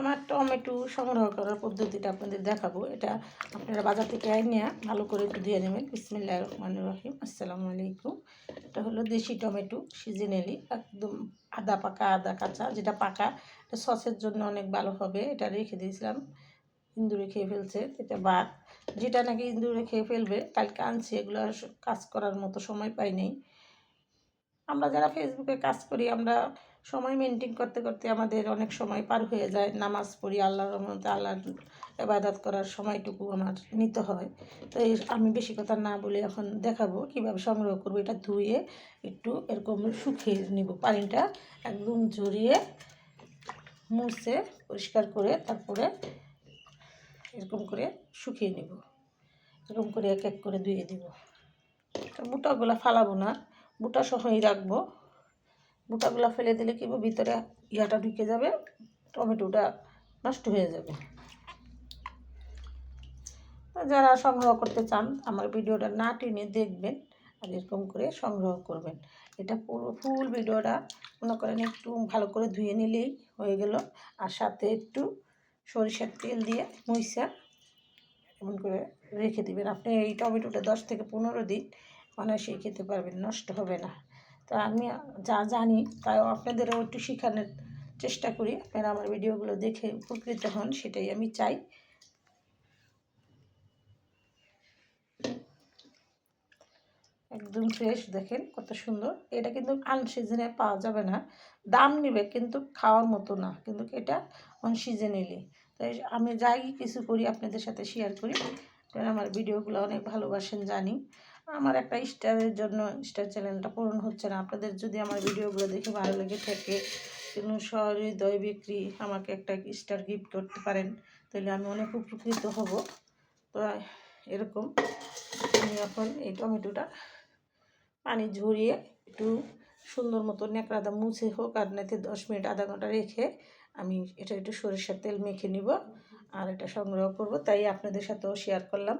আমার টমেটো সংগ্রহ করার পদ্ধতিটা আপনাদের দেখাবো। এটা আপনারা বাজার থেকে নিয়ে ভালো করে একটু ধুয়ে নেবেন। বিসমিল্লাহ রহমান রহিম। আসসালামু আলাইকুম। এটা হলো দেশি টমেটো, সিজনালি, একদম আদা পাকা, আদা কাঁচা, যেটা পাকা। এটা সসের জন্য অনেক ভালো হবে। এটা রেখে দিয়েছিলাম। ইন্দুরে খেয়ে ফেলছে। এটা বাদ। যেটা নাকি ইন্দুরে খেয়ে ফেলবে, কালকে আনছি। এগুলো কাজ করার মতো সময় পাই নেই। আমরা যারা ফেসবুকে কাজ করি, আমরা সময় মেনটেন করতে করতে আমাদের অনেক সময় পার হয়ে যায়। নামাজ পড়ি, আল্লাহর রহমতে আল্লাহর এবাদাত করার সময়টুকু আমার নিতে হয়। তো এই আমি বেশি কথা না বলে এখন দেখাবো কীভাবে সংগ্রহ করব। এটা ধুয়ে একটু এরকম শুকিয়ে নিব। পানিটা একদম ঝরিয়ে মুছে পরিষ্কার করে তারপরে এরকম করে শুকিয়ে নিব। এরকম করে এক এক করে ধুয়ে দিব বুটাগুলো ফালাবো না। বুটা সহই রাখব। বুটাগুলো ফেলে দিলে কি ভিতরে ইয়াটা ঢুকে যাবে, টমেটোটা নষ্ট হয়ে যাবে। যারা সংগ্রহ করতে চান, আমার ভিডিওটা না টেনে দেখবেন আর এরকম করে সংগ্রহ করবেন। এটা পুরো ফুল ভিডিওটা, মনে করেন একটু ভালো করে ধুয়ে নিলেই হয়ে গেল। আর সাথে একটু সরিষার তেল দিয়ে মইসা এমন করে রেখে দিবেন। আপনি এই টমেটোটা দশ থেকে পনেরো দিন মানে অনায়াসেই খেতে পারবেন, নষ্ট হবে না। তো আমি যা জানি তাই আপনাদেরও একটু শেখানোর চেষ্টা করি। আপনারা আমার ভিডিওগুলো দেখে উপকৃত হন, সেটাই আমি চাই। একদম ফ্রেশ দেখেন কত সুন্দর। এটা কিন্তু আনসিজনে পাওয়া যাবে না। দাম নেবে কিন্তু খাওয়ার মতো না, কিন্তু এটা অনসিজনেলি তাই আমি যাই কিছু করি, আপনাদের সাথে শেয়ার করি। আপনারা আমার ভিডিওগুলো অনেক ভালোবাসেন, জানি। আমার একটা স্টারের জন্য স্টার চ্যানেলটা পূরণ হচ্ছে না। আপনাদের যদি আমার ভিডিওগুলো দেখে ভালো লেগে থাকে, কোনো সহৃদয় বিক্রি আমাকে একটা স্টার গিফট করতে পারেন, তাহলে আমি অনেক উপকৃত হব। তো এরকম, আমি এখন এই টমেটোটা পানি ঝরিয়ে একটু সুন্দর মতো ন্যাকড়াদা মুছে হোক আর নাতে দশ মিনিট, আধা ঘণ্টা রেখে আমি এটা একটু সরিষার তেল মেখে নিব আর এটা সংগ্রহ করব। তাই আপনাদের সাথেও শেয়ার করলাম।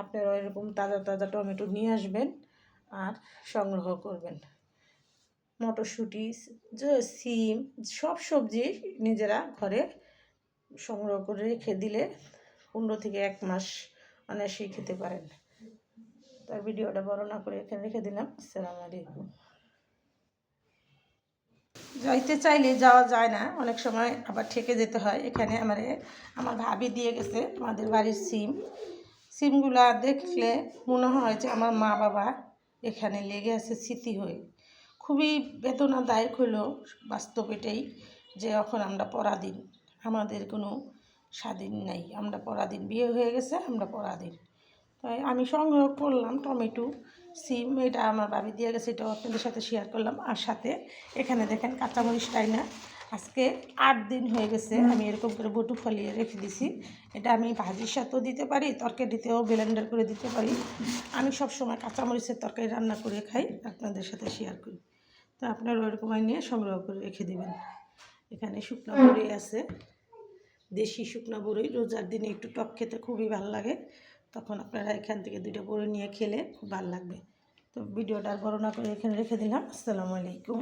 আপনারা এরকম তাজা তাজা টমেটো নিয়ে আসবেন আর সংগ্রহ করবেন। মটরশুঁটি সিম, সব সবজি নিজেরা ঘরে সংগ্রহ করে রেখে দিলে পনেরো থেকে এক মাস অনায়াসেই খেতে পারেন। তার ভিডিওটা বড় না করে এখানে রেখে দিলাম। আসসালামু আলাইকুম। যাইতে চাইলে যাওয়া যায় না। অনেক সময় আবার ঠেকে যেতে হয়। এখানে আমার আমার ভাবি দিয়ে গেছে আমাদের বাড়ির সিম। সিমগুলা দেখলে মনে হয় যে আমার মা বাবা এখানে লেগে আছে স্মৃতি হয়ে। খুবই বেদনাদায়ক হলো বাস্তব এটাই যে এখন আমরা পরাধীন। আমাদের কোনো স্বাধীন নাই। আমরা পরাধীন। বিয়ে হয়ে গেছে, আমরা পরাধীন। তাই আমি সংগ্রহ করলাম টমেটো সিম এটা আমার বাবি দিয়ে গেছে এটাও আপনাদের সাথে শেয়ার করলাম। আর সাথে এখানে দেখেন কাঁচামরিচটাই না? আজকে আট দিন হয়ে গেছে আমি এরকম করে বটু ফলিয়ে রেখে দিছি। এটা আমি ভাজির সাথেও দিতে পারি তরকারিতেও ব্লেন্ডার করে দিতে পারি। আমি সব সময় কাঁচামরিচের তরকারি রান্না করে খাই আপনাদের সাথে শেয়ার করি। তো আপনারা ওরকম নিয়ে সংগ্রহ করে রেখে দেবেন। এখানে শুকনো বড়ি আছে দেশি শুকনো বড়ি রোজার দিনে একটু টক খেতে খুবই ভালো লাগে। তখন আপনারা এখান থেকে দুটো বড়ি নিয়ে খেলে খুব ভালো লাগবে। তো ভিডিওটা আর বড় না করে এখানে রেখে দিলাম। আসসালামু আলাইকুম।